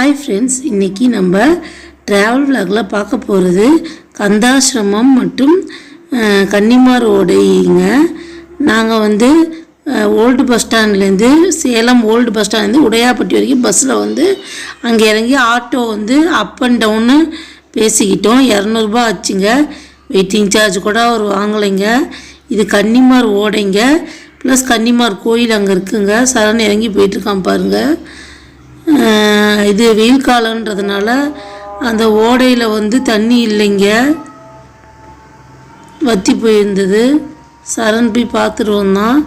Hi friends இன்றைக்கி நம்ம travel vlogல பார்க்க போகிறது கந்தாசிரமம் மற்றும் கன்னிமார் ஓடைங்க. நாங்கள் வந்து ஓல்டு பஸ் ஸ்டாண்ட்லேருந்து சேலம் ஓல்டு பஸ் ஸ்டாண்ட்லேருந்து உடையாப்பட்டி வரைக்கும் பஸ்ஸில் வந்து அங்கே இறங்கி ஆட்டோ வந்து அப் அண்ட் டவுன்னு பேசிக்கிட்டோம். இரநூறுபா ஆச்சுங்க. வெயிட்டிங் சார்ஜ் கூட அவர் வாங்கலைங்க. இது கன்னிமார் ஓடைங்க. ப்ளஸ் கன்னிமார் கோயில் அங்கே இருக்குங்க. சரண் இறங்கி போயிட்டுருக்கான் பாருங்கள் இது வெயில் காலன்றதுனால அந்த ஓடையில் வந்து தண்ணி இல்லைங்க. வற்றி போயிருந்தது. சரண் போய் பார்த்துருவோம் தான்.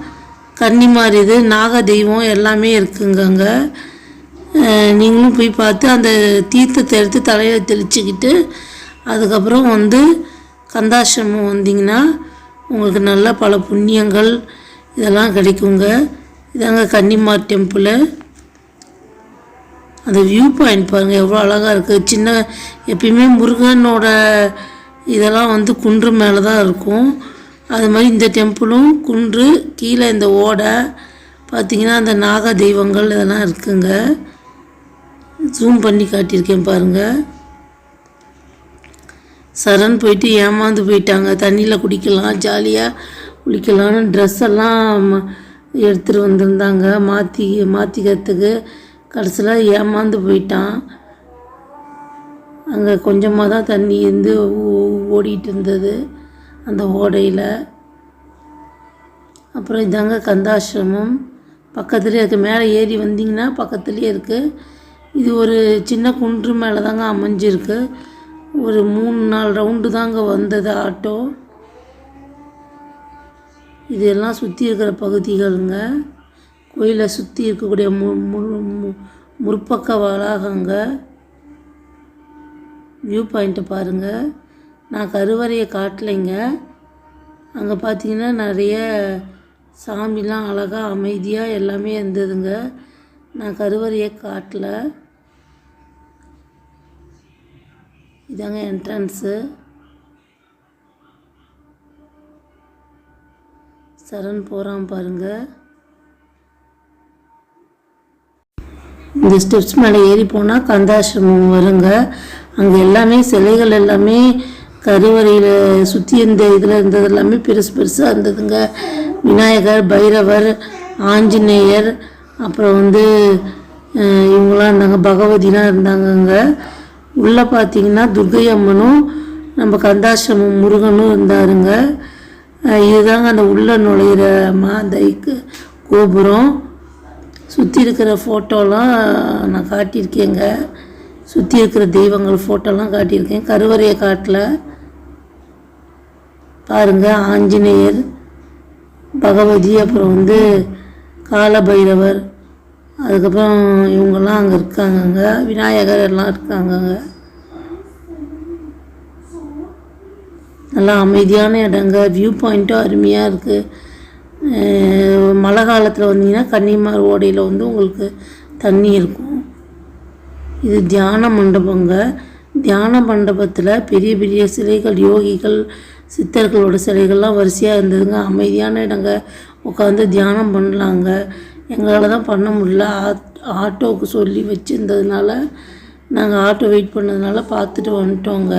கன்னிமார் இது நாக தெய்வம் எல்லாமே இருக்குங்க அங்கே. நீங்களும் போய் பார்த்து அந்த தீர்த்தத்தை எடுத்து தலையில் தெளிச்சுக்கிட்டு அதுக்கப்புறம் வந்து கந்தாசிரமம் வந்தீங்கன்னா உங்களுக்கு நல்ல பல புண்ணியங்கள் இதெல்லாம் கிடைக்குங்க. இதாங்க கன்னிமார் டெம்பிளு. அந்த வியூ பாயிண்ட் பாருங்கள் எவ்வளோ அழகாக இருக்குது சின்ன எப்பயுமே முருகனோட இதெல்லாம் வந்து குன்று மேலே தான் இருக்கும். அது மாதிரி இந்த டெம்பிளும் குன்று கீழே இந்த ஓடை பார்த்திங்கன்னா அந்த நாக தெய்வங்கள் இதெல்லாம் இருக்குங்க. ஜூம் பண்ணி காட்டியிருக்கேன் பாருங்கள் சரண் போயிட்டு ஏமாந்து போயிட்டாங்க. தண்ணியில் குடிக்கலாம் ஜாலியாக குளிக்கலாம்னு ட்ரெஸ் எல்லாம் எடுத்துகிட்டு வந்திருந்தாங்க. மாற்றி மாற்றிக்கிறதுக்கு கடைசியில் ஏமாந்து போயிட்டான். அங்கே கொஞ்சமாக தான் தண்ணி இருந்து ஓடிட்டு இருந்தது அந்த ஓடையில். அப்புறம் இதாங்க கந்தாசிரமம். பக்கத்துலேயே இருக்குது மேலே ஏறி வந்தீங்கன்னா பக்கத்துலேயே இருக்குது இது ஒரு சின்ன குன்று மேலே தாங்க அமைஞ்சிருக்கு. ஒரு மூணு நாலு ரவுண்டு தாங்க வந்தது ஆட்டோ. இதெல்லாம் சுற்றி இருக்கிற பகுதிகளுங்க. கோயிலை சுற்றி இருக்கக்கூடிய மு முழு மு- முற்பக்க வளாகங்க வியூ பாயிண்ட்டை பாருங்கள் நான் கருவறையை காட்டலைங்க. அங்கே பார்த்தீங்கன்னா நிறைய சாமிலாம் அழகாக அமைதியாக எல்லாமே இருந்ததுங்க. நான் கருவறையை காட்டல. இதாங்க என்ட்ரன்ஸு சரண் போகிறான் பாருங்கள் இந்த ஸ்டெப்ஸ் மேலே ஏறி போனால் கந்தாசிரமம் வருங்க. அங்கே எல்லாமே சிலைகள் எல்லாமே கருவறையில் சுற்றி இருந்த இதில் இருந்தது எல்லாமே பெருசு பெருசாக இருந்ததுங்க. விநாயகர் பைரவர் ஆஞ்சநேயர் அப்புறம் வந்து இவங்களாம் இருந்தாங்க பகவதிலாம் இருந்தாங்கங்க. உள்ளே பார்த்தீங்கன்னா துர்கை அம்மனும் நம்ம கந்தாசிரமம் முருகனும் இருந்தாருங்க. இதுதாங்க அந்த உள்ளே நுழையிற மாந்தைக்கு கோபுரம். சுற்றி இருக்கிற ஃபோட்டோலாம் நான் காட்டியிருக்கேங்க. சுற்றி இருக்கிற தெய்வங்கள் ஃபோட்டோலாம் காட்டியிருக்கேன். கருவறையை காட்டில். பாருங்கள் ஆஞ்சநேயர் பகவதி அப்புறம் வந்து காலபைரவர் அதுக்கப்புறம் இவங்கெல்லாம் அங்கே இருக்காங்கங்க. விநாயகர் எல்லாம் இருக்காங்கங்க. நல்லா அமைதியான இடங்க. வியூ பாயிண்ட்டும் அருமையாக இருக்குது மழை காலத்தில் வந்தீங்கன்னா கன்னிமார் ஓடையில் வந்து உங்களுக்கு தண்ணி இருக்கும். இது தியான மண்டபங்க. தியான மண்டபத்தில் பெரிய பெரிய சிலைகள் யோகிகள் சித்தர்களோட சிலைகள்லாம் வரிசையாக இருந்ததுங்க. அமைதியான இடங்க. உட்காந்து தியானம் பண்ணலாங்க. எங்களால் தான் பண்ண முடியல. ஆட் ஆட்டோவுக்கு சொல்லி வச்சுருந்ததுனால நாங்கள் ஆட்டோ வெயிட் பண்ணதுனால பார்த்துட்டு வந்துட்டோங்க.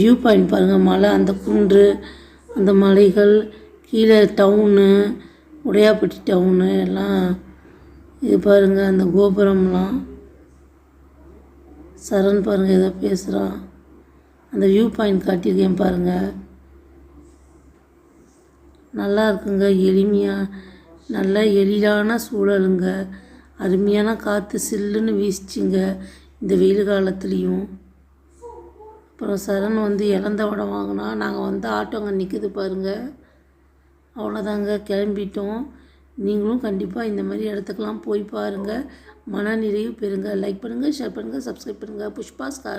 வியூ பாயிண்ட் பாருங்கள் மலை அந்த குன்று அந்த மலைகள் கீழே டவுனு உடையாப்பட்டி டவுனு எல்லாம் இது பாருங்கள் அந்த கோபுரம்லாம். சரண் பாருங்கள் ஏதோ பேசுகிறான் அந்த வியூ பாயிண்ட் காட்டியிருக்கேன் பாருங்கள் நல்லா இருக்குங்க எளிமையாக நல்ல எளிதான சூழலுங்க. அருமையான காற்று சில்லுன்னு வீசிச்சுங்க இந்த வெயில் காலத்துலேயும். அப்புறம் சரண் வந்து இழந்த வடம் வாங்கினா நாங்கள் வந்து ஆட்டோங்க நிற்கிது பாருங்கள் அவ்வளோதாங்க கிளம்பிட்டோம். நீங்களும் கண்டிப்பாக இந்த மாதிரி இடத்துக்கெலாம் போய் பாருங்கள் மன நிறைவு பெறுங்க லைக் பண்ணுங்கள் ஷேர் பண்ணுங்கள் சப்ஸ்கிரைப் பண்ணுங்கள் புஷ்பாஸ் கார்னர்